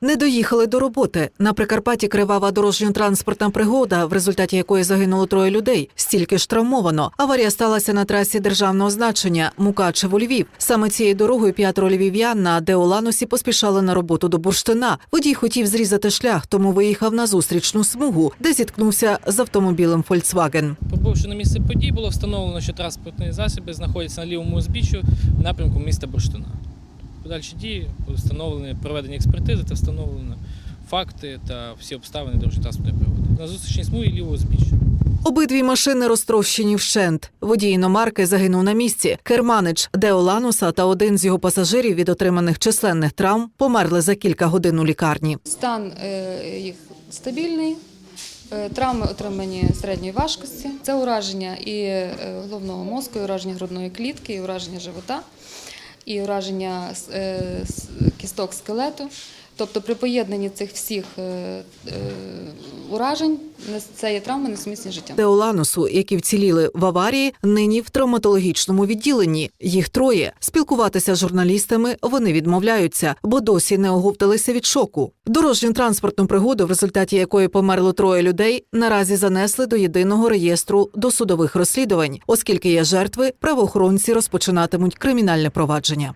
Не доїхали до роботи. На Прикарпатті кривава дорожньо-транспортна пригода, в результаті якої загинуло троє людей. Стільки ж травмовано. Аварія сталася на трасі державного значення Мукачево Львів. Саме цією дорогою п'ятеро львів'ян на Деоланусі поспішали на роботу до бурштина. Водій хотів зрізати шлях, тому виїхав на зустрічну смугу, де зіткнувся з автомобілем Volkswagen. Прибувши на місце подій, було встановлено, що транспортні засоби знаходяться на лівому узбіччю в напрямку міста Бурштина. Подальші дії встановлені, проведені експертизи та встановлені факти та всі обставини дорожньо-транспортної пригоди. На зустрічній смузі лівого узбіччя. Обидві машини розтрощені вщент. Водій іномарки загинув на місці. Керманич Деолануса та один з його пасажирів від отриманих численних травм померли за кілька годин у лікарні. Стан е, їх стабільний. Е, Травми отримані середньої важкості. Це ураження і е, головного мозку, і ураження грудної клітки, і ураження живота, і ураження е, кісток скелету. Тобто при поєднанні цих всіх е, е, уражень це є травми несумісні з життям. Деоланусу, які вціліли в аварії, нині в травматологічному відділенні. Їх троє. Спілкуватися з журналістами вони відмовляються, бо досі не оговталися від шоку. Дорожню транспортну пригоду, в результаті якої померло троє людей, наразі занесли до єдиного реєстру досудових розслідувань. Оскільки є жертви, правоохоронці розпочинатимуть кримінальне провадження.